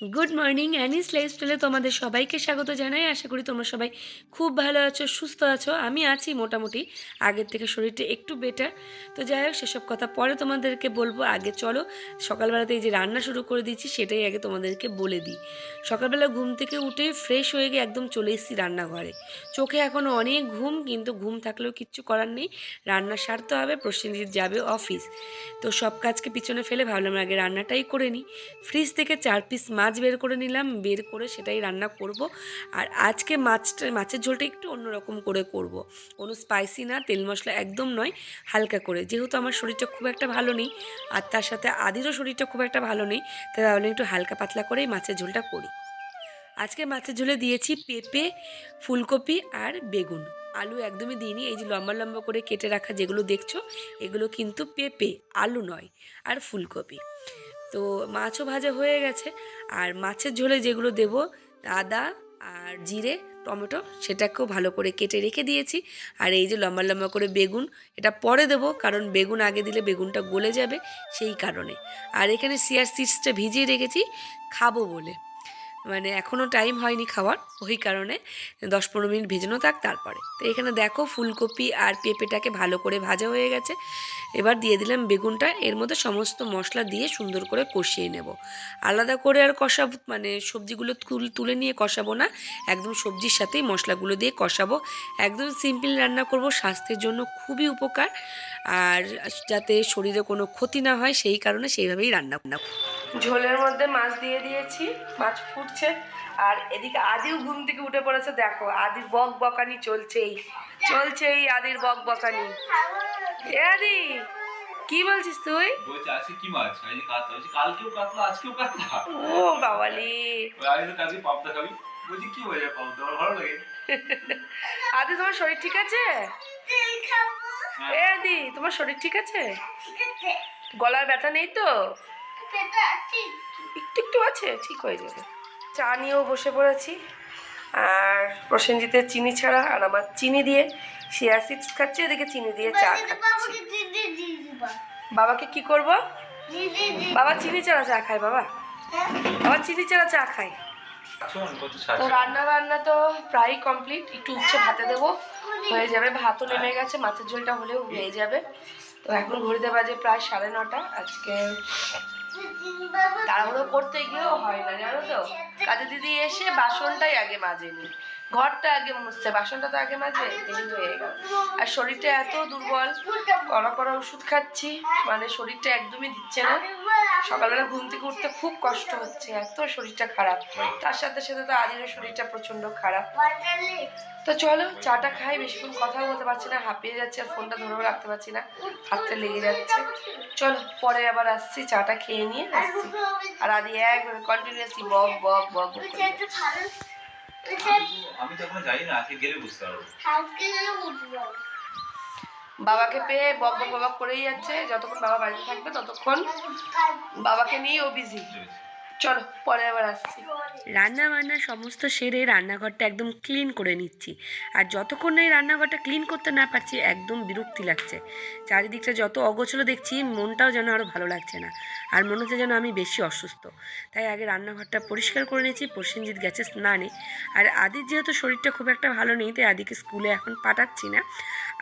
Good morning anise লাইফস্টাইলে তোমাদের সবাইকে স্বাগত জানাই। আশা করি তোমরা সবাই খুব ভালো আছো, সুস্থ আছো। আমি আছি মোটামুটি আগের থেকে শরীরটা একটু বেটার তো যাই হোক, সেসব কথা পরে তোমাদেরকে বলব। আগে চলো, সকালবেলাতে এই যে রান্না শুরু করে দিচ্ছি সেটাই আগে তোমাদেরকে বলে দিই। সকালবেলা ঘুম থেকে উঠে ফ্রেশ হয়ে গিয়ে একদম চলে এসেছি রান্নাঘরে। চোখে এখনও অনেক ঘুম, কিন্তু ঘুম থাকলেও কিচ্ছু করার নেই। রান্না সারতে হবে, প্রসেনজিৎ যাবে অফিস তো সব কাজকে পিছনে ফেলে ভাবলাম আগে রান্নাটাই করে নিই। ফ্রিজ থেকে চার পিস মাছ বের করে নিলাম, বের করে সেটাই রান্না করব। আর আজকে মাছটা, মাছের ঝোলটা একটু অন্যরকম করে করব। কোনো স্পাইসি না, তেল মশলা একদম নয়, হালকা করে। যেহেতু আমার শরীরটা খুব একটা ভালো নেই, আর তার সাথে আদিরও শরীরটা খুব একটা ভালো নেই, তাই ভাবলাম একটু হালকা পাতলা করেই মাছের ঝোলটা করি। আজকে মাছের ঝোলে দিয়েছি পেঁপে, ফুলকপি আর বেগুন। আলু একদমই দিইনি, এই যে লম্বা লম্বা করে কেটে রাখা যেগুলো দেখছ, এগুলো কিন্তু পেঁপে, আলু নয়, আর ফুলকপি। তো মাছও ভাজা হয়ে গেছে। আর মাছের ঝোলে যেগুলো দেব, আদা আর জিরে, টমেটো, সেটাকেও ভালো করে কেটে রেখে দিয়েছি। আর এই যে লম্বা লম্বা করে বেগুন, এটা পরে দেব, কারণ বেগুন আগে দিলে বেগুনটা গলে যাবে সেই কারণে। আর এখানে সিয়ার সিডসটা ভিজিয়ে রেখেছি, খাব বলে। মানে এখনও টাইম হয়নি খাওয়ার, ওই কারণে দশ পনেরো মিনিট ভেজানো থাক, তারপরে। তো এখানে দেখো ফুলকপি আর পেঁপেটাকে ভালো করে ভাজা হয়ে গেছে। এবার দিয়ে দিলাম বেগুনটা, এর মধ্যে সমস্ত মশলা দিয়ে সুন্দর করে কষিয়ে নেব। আলাদা করে আর কষাবো মানে সবজিগুলো তুল- তুলে নিয়ে কষাবো না, একদম সবজির সাথেই মশলাগুলো দিয়ে কষাবো। একদম সিম্পল রান্না করব, স্বাস্থ্যের জন্য খুবই উপকার, আর যাতে শরীরে কোনো ক্ষতি না হয়, সেই কারণে সেইভাবেই রান্না করব। ঝোলের মধ্যে মাছ দিয়ে দিয়েছি মাছ ফুটছে। আর এদিকে আদিও ঘুম থেকে উঠে পড়েছে দেখো আদির বক বকানি চলছেই চলছেই আদির বক বকানি। এ আদি কি বলছিস তুই? বলছে আজকে কি মাছ? আমি কাতলা। বলছি কালকেও কাতলা আজকেও কাতলা। ও বাবালি। ওই কালকে পাবদা খাবি। বলছি কি হয়ে যায় পাবদা? আমার ভালো লাগে। আদি তোমার শরীর ঠিক আছে। এ আদি তোমার শরীর ঠিক আছে। গলার ব্যথা নেই তো? একটু একটু আছে ঠিক হয়ে যাবে। চা নিয়েও বসে পড়েছি। আর প্রসেনজিতের চিনি ছাড়া আর আমার চিনি দিয়ে শিয়া চিপস খাচ্ছি এদিকে চিনি দিয়ে চা খাচ্ছি। বাবাকে কি করব? বাবা চিনি ছাড়া চা খায় বাবা। বাবা চিনি ছাড়া চা খায়। তো রান্না বান্না তো প্রায় কমপ্লিট একটু উচ্ছে ভাতে দেবো। হয়ে যাবে ভাতও নেমে গেছে মাছের ঝোলটা হলেও হয়ে যাবে। তো এখন ঘড়িতে বাজে প্রায় সাড়ে নটা। আজকে তাড়াহুড়ো করতে গিয়েও হয় না জানো তো? কাজে দিদি এসে বাসনটাই আগে মাজেনি। ঘরটা আগে মুছছে, বাসনটা তো আগে দেরি হয়ে গেল। আর শরীরটা এত দুর্বল, কড়া কড়া ওষুধ খাচ্ছি মানে শরীরটা একদমই দিচ্ছে না। সকালবেলা ঘুম থেকে উঠতে খুব কষ্ট হচ্ছে, এত শরীরটা খারাপ। তার সাথে সাথে তো আদিরও শরীরটা প্রচণ্ড খারাপ। তো চলো, চাটা খাই, বেশিক্ষণ কথাও বলতে পারছি না, হাঁপিয়ে যাচ্ছে আর ফোনটা ধরেও রাখতে পারছি না, হাতটা লেগে যাচ্ছে। চলো, পরে আবার আসছি, চাটা খেয়ে নিয়ে আসছি। আর আদি এক কন্টিনিউয়াসলি বক বক বক। আমি তো এখনও জানি না আজকে গেলে বুঝতে পারব। বাবাকে পেয়ে বক বক বক করেই যাচ্ছে যতক্ষণ বাবা বাড়িতে থাকবে ততক্ষণ বাবাকে নিয়ে ও বিজি চলো, পরে আবার আসছি। রান্না বান্না সমস্ত সেরে রান্নাঘরটা একদম ক্লিন করে নিচ্ছি। আর যতক্ষণ না এই রান্নাঘরটা ক্লিন করতে না পারছি, একদম বিরক্তি লাগছে। চারিদিকটা যত অগোছলো দেখছি, মনটাও যেন আরও ভালো লাগছে না। আর মনে হচ্ছে যেন আমি বেশি অসুস্থ। তাই আগে রান্নাঘরটা পরিষ্কার করে নিয়েছি, প্রসেনজিৎ গেছে স্নানে। আর আদির যেহেতু শরীরটা খুব একটা ভালো নেই, তাই আদিকে স্কুলে এখন পাঠাচ্ছি না।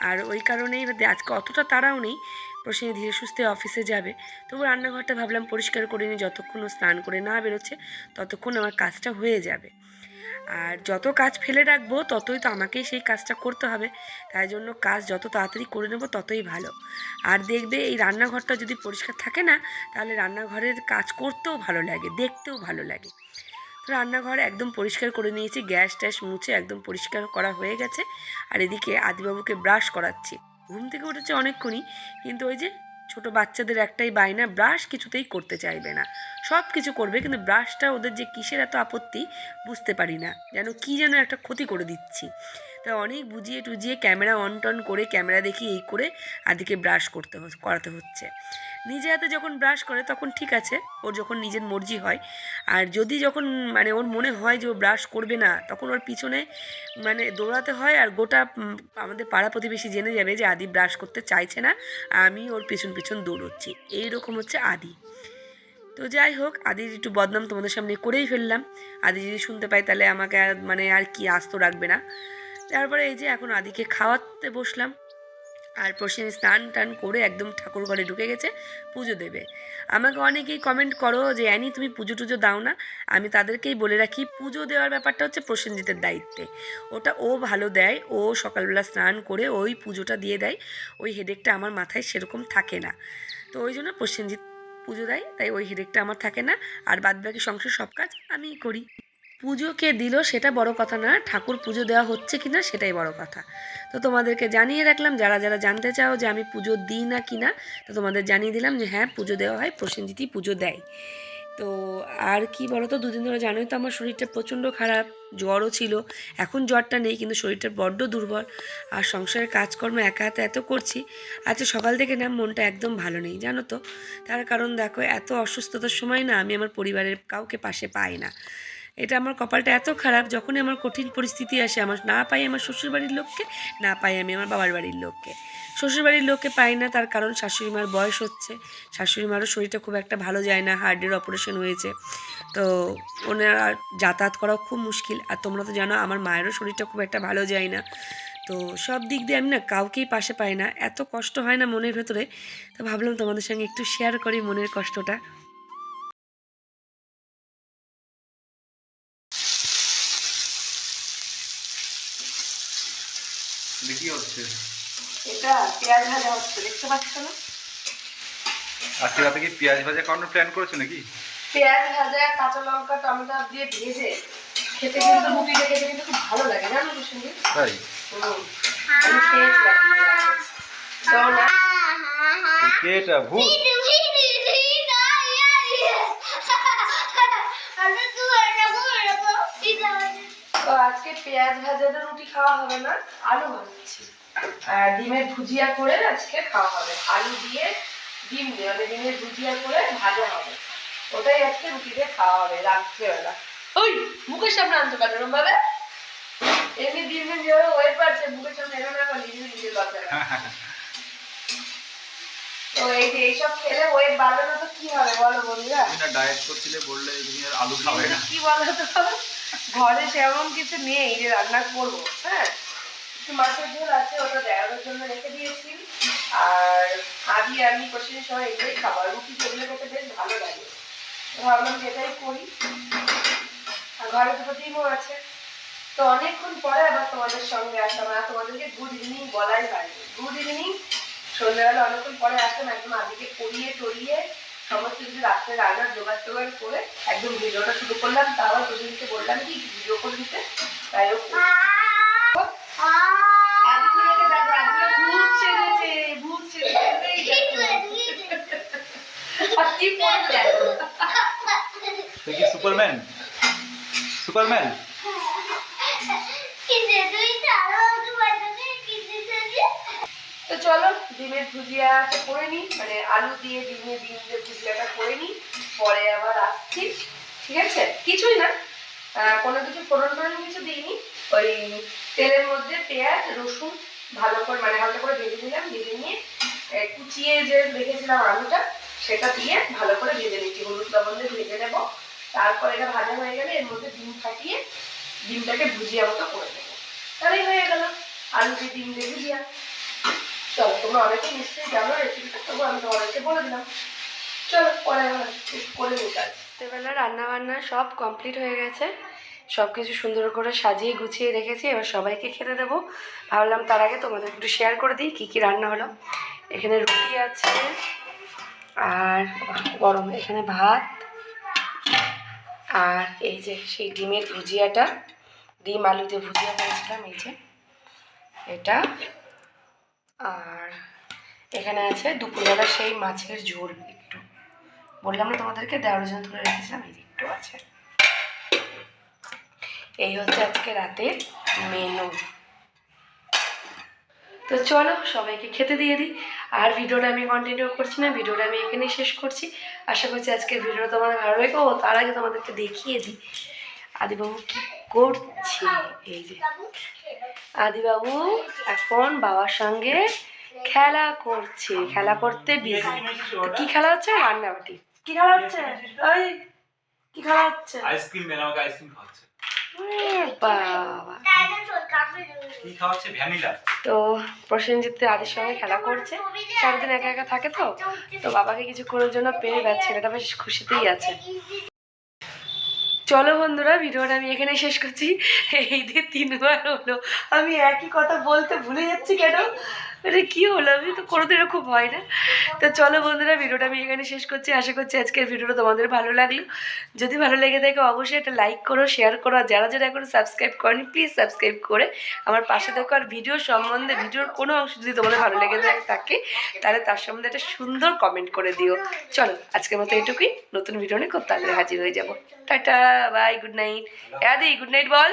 আর ওই কারণেই আজকে অতটা তাড়াও নেই। প্রসেন ধীরে সুস্থে অফিসে যাবে। তবু রান্নাঘরটা ভাবলাম পরিষ্কার করে নিই, যতক্ষণ ও স্নান করে না বেরোচ্ছে, ততক্ষণ আমার কাজটা হয়ে যাবে। আর যত কাজ ফেলে রাখব, ততই তো আমাকেই সেই কাজটা করতে হবে। তাই জন্য কাজ যত তাড়াতাড়ি করে নেব, ততই ভালো। আর দেখবে এই রান্নাঘরটা যদি পরিষ্কার থাকে না, তাহলে রান্নাঘরের কাজ করতেও ভালো লাগে, দেখতেও ভালো লাগে। তো রান্নাঘর একদম পরিষ্কার করে নিয়েছি, গ্যাস ট্যাস মুছে একদম পরিষ্কার করা হয়ে গেছে। আর এদিকে আদিবাবুকে ব্রাশ করাচ্ছি। ঘুম থেকে উঠেছে অনেকক্ষণই, কিন্তু ওই যে ছোট বাচ্চাদের একটাই বায়না, ব্রাশ কিছুতেই করতে চাইবে না। সব কিছু করবে, কিন্তু ব্রাশটা ওদের যে কিসের এত আপত্তি বুঝতে পারি না, যেন কি যেন একটা ক্ষতি করে দিচ্ছি। তা অনেক বুঝিয়ে টুজিয়ে ক্যামেরা অন টন করে, ক্যামেরা দেখি এই করে আদিকে ব্রাশ করতে করাতে হচ্ছে। নিজে হাতে যখন ব্রাশ করে, তখন ঠিক আছে, ওর যখন নিজের মর্জি হয়। আর যদি যখন মানে ওর মনে হয় যে ও ব্রাশ করবে না, তখন ওর পিছনে মানে দৌড়াতে হয় আর গোটা আমাদের পাড়া প্রতিবেশী জেনে যাবে যে আদি ব্রাশ করতে চাইছে না, আমি ওর পিছন পিছন দৌড়চ্ছি। এইরকম হচ্ছে আদি। তো যাই হোক, আদির একটু বদনাম তোমাদের সামনে করেই ফেললাম। আদি যদি শুনতে পাই তাহলে আমাকে আর মানে আর কি আস্ত রাখবে না। তারপরে এই যে এখন আদিকে খাওয়াতে বসলাম। আর প্রসেন স্নান টান করে একদম ঠাকুর ঘরে ঢুকে গেছে, পুজো দেবে। আমাকে অনেকেই কমেন্ট করো যে, অ্যানি, তুমি পুজো টুজো দাও না। আমি তাদেরকেই বলে রাখি, পুজো দেওয়ার ব্যাপারটা হচ্ছে প্রসেনজিতের দায়িত্বে। ওটা ও ভালো দেয়, ও সকালবেলা স্নান করে ওই পুজোটা দিয়ে দেয়, ওই হেডেকটা আমার মাথায় সেরকম থাকে না। তো ওই জন্য প্রসেনজিৎ পুজো দেয়, তাই ওই হেডেকটা আমার থাকে না। আর বাদবাকি সংসার সব কাজ আমিই করি। পুজো কে দিল সেটা বড় কথা না। ঠাকুর পুজো দেওয়া হচ্ছে কি না সেটাই বড় কথা। তো তোমাদেরকে জানিয়ে রাখলাম, যারা যারা জানতে চাও যে আমি পুজো দিই না কি না, তো তোমাদের জানিয়ে দিলাম যে হ্যাঁ পুজো দেওয়া হয় প্রসেনজিৎই পুজো দেয়। তো আর কি বলো তো দুদিন ধরে জানোই তো আমার শরীরটা প্রচণ্ড খারাপ, জ্বরও ছিল। এখন জ্বরটা নেই, কিন্তু শরীরটা বড্ড দুর্বল। আর সংসারের কাজকর্ম একা হাতে এত করছি আজকে সকাল থেকে না মনটা একদম ভালো নেই, জানো তো। তার কারণ দেখো, এত অসুস্থতার সময় না আমি আমার পরিবারের কাউকে পাশে পাই না। এটা আমার কপালটা এত খারাপ, যখনই আমার কঠিন পরিস্থিতি আসে, আমার না পাই আমার শ্বশুরবাড়ির লোককে, না পাই আমি আমার বাবার বাড়ির লোককে। শ্বশুরবাড়ির লোককে পাই না, তার কারণ শাশুড়ি মার বয়স হচ্ছে। শাশুড়ি মারও শরীরটা খুব একটা ভালো যায় না হার্টের অপারেশন হয়েছে। তো ওনারা যাতায়াত করাও খুব মুশকিল। আর তোমরা তো জানো, আমার মায়েরও শরীরটা খুব একটা ভালো যায় না। তো সব দিক দিয়ে আমি না কাউকেই পাশে পাই না। এত কষ্ট হয় না মনের ভেতরে। তো ভাবলাম তোমাদের সঙ্গে একটু শেয়ার করি মনের কষ্টটা এটা কি হচ্ছে। এটা পেঁয়াজ ভাজা হচ্ছে দেখতে পাচ্ছ না? আজকে রাতে কি পেঁয়াজ ভাজা খাওয়ানোর প্ল্যান করেছ নাকি? পেঁয়াজ ভাজা কাঁচা লঙ্কা টমেটো দিয়ে ভেজে খেতে কিন্তু রুটিটা খেতে কিন্তু খুব ভালো লাগে জানো তো সঙ্গে তাই? আমি খেয়েছিলাম তো না তো কে এটা ভূত? আজকে পেঁয়াজ ভাজাটা রুটি খাওয়া হবে না আলু ভাজছি। ডিমের ভুজিয়া করে আজকে খাওয়া হবে। আলু দিয়ে ডিম দিয়ে মানে ডিমের ভুজিয়া করে ভাজা হবে। ওটাই আজকে রুটি দিয়ে খাওয়া হবে রাত্রেবেলা। ওই মুখের সামনে আনতে পারবে এরকম ভাবে এমনি দিন দিন যেভাবে ওয়েট বাড়ছে মুখের সামনে এরকম নিজে নিজের লজ্জা তো এই যে এইসব খেলে ওয়েট বাড়বে না তো কি হবে বলো বন্ধুরা? না ডায়েট করছিলে বললে তুমি আর আলু খাবে না। কি বলো তো? ঘরে সেরকম কিছু নেই যে রান্না করব হ্যাঁ? মাছের ঝোল আছে, ওটা দেওয়ার জন্য রেখে দিয়েছি। আর আদি আমি কষিয়ে সবাই এটাই খাবার রুটি সেগুলো খেতে বেশ ভালো লাগে। ভাবলাম যে এটাই করি। আর ঘরে দুটো ডিমও আছে। তো অনেকক্ষণ পরে আবার তোমাদের সঙ্গে আসলাম। আর তোমাদেরকে গুড ইভিনিং বলাই হয়নি। গুড ইভিনিং সন্ধ্যাবেলা অনেকক্ষণ পরে আসলাম, একদম আদিকে পরিয়ে টরিয়ে সমস্ত কিছু রাত্রে রান্নার জোগাড় টোগাড় করে একদম ভিডিওটা শুরু করলাম। তা আবার প্রতিদিনকে বললাম কি ভিডিও করে দিতে। তাই ও আদিগুলোকে দেখো আদিগুলো ভূত সেজেছে ভূত সেজেছে এই দেখো। আর কি পরে দেখো তুই কি সুপারম্যান সুপারম্যান তো চলো, ডিমের ভুজিয়াটা করে নিই মানে আলু দিয়ে ডিমে ডিম দিয়ে ভুজিয়াটা করে নিই, পরে আবার আসছি, ঠিক আছে? কিছুই না কোনো কিছু ফোড়ন টোড়ন কিছু দিইনি, ওই তেলের মধ্যে পেঁয়াজ, রসুন, ভালো করে মানে হালকা করে ভেজে নিলাম, ভেজে নিয়ে কুচিয়ে যে রেখেছিলাম আলুটা, সেটা দিয়ে ভালো করে ভেজে নিচ্ছি হলুদ লবণ দিয়ে ভেজে নেব তারপর এটা ভাজা হয়ে গেলে এর মধ্যে ডিম ফাটিয়ে ডিমটাকে ভুজিয়া মতো করে নেব তাহলেই হয়ে গেল। আলু দিয়ে ডিম দিয়ে ভুজিয়া। চলো, তোমরা অনেকে নিশ্চয়ই জানো রেসিপিটা তবু আমি তোমাদেরকে বলে দিলাম। চলো, পরে একটু করে নিতে রাত্রেবেলা রান্না বান্না সব কমপ্লিট হয়ে গেছে। সব কিছু সুন্দর করে সাজিয়ে গুছিয়ে রেখেছি, এবার সবাইকে খেতে দেবো। ভাবলাম তার আগে তোমাদের একটু শেয়ার করে দিই, কী কী রান্না হলো। এখানে রুটি আছে, আর গরম, এখানে ভাত আর এই যে সেই ডিমের ভুজিয়াটা, ডিম আলুতে ভুজিয়া করেছিলাম, এই যে এটা। আর এখানে আছে দুপুরবেলা সেই মাছের ঝোল একটু। বললাম না তোমাদেরকে দেওয়ার জন্য তুলে রেখেছিলাম, এই একটু আছে। এই হচ্ছে আজকে রাতের মেনু তো চলো সবাইকে খেতে দিয়ে দিই। আর ভিডিওটা আমি কন্টিনিউ করছি না ভিডিওটা আমি এখানেই শেষ করছি। আশা করছি আজকের ভিডিওটা তোমাদের ভালো লাগবে ও তার আগে তোমাদেরকে দেখিয়ে দিই। আদিবাবু কি করছে? এই যে। আদিবাবু এখন বাবার সঙ্গে খেলা করছে। খেলা করতে বিজি কি খেলা হচ্ছে? রান্নাবাটি। কি খেলা হচ্ছে? ওই কি খেলা হচ্ছে? আইসক্রিম আইসক্রিম খাওয়াচ্ছে। তো প্রসেনজিৎ আদির সঙ্গে খেলা করছে। সারাদিন একা একা থাকে তো। তো বাবাকে কিছুক্ষণের জন্য পেয়ে বা ছেলেটা বেশ খুশিতেই আছে। চলো বন্ধুরা ভিডিওটা আমি এখানে শেষ করছি। এই দিয়ে তিনবার হলো। আমি একই কথা বলতে ভুলে যাচ্ছি কেন? মানে কি হলো? আমি তো কোনোদিনও খুব হয় না। তো চলো বন্ধুরা ভিডিওটা আমি এখানে শেষ করছি। আশা করছি আজকের ভিডিওটা তোমাদের ভালো লাগল। যদি ভালো লেগে থাকে অবশ্যই একটা লাইক করো শেয়ার করো। আর যারা যারা এখনও সাবস্ক্রাইব করেনি প্লিজ সাবস্ক্রাইব করে আমার পাশে থাকো। আর ভিডিও সম্বন্ধে ভিডিওর কোনো অংশ যদি তোমাদের ভালো লেগে থাকে তাহলে তার সম্বন্ধে একটা সুন্দর কমেন্ট করে দিও। চলো আজকের মতো এটুকুই। নতুন ভিডিও নিয়ে খুব তাড়াতাড়ি হাজির হয়ে যাব। Tata bye good night Adi good night বল।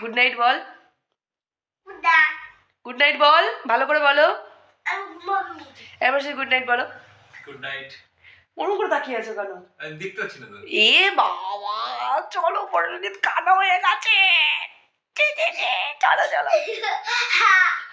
গুড নাইট বল। গুড নাইট বল ভালো করে বলো। এবার সে গুড নাইট বলো। গুড নাইট ওরকম করে তাকিয়ে আছো কেন? দেখতে পাচ্ছি না এ বাবা চলো পরের দিন কানা হয়ে গেছে। চলো চলো।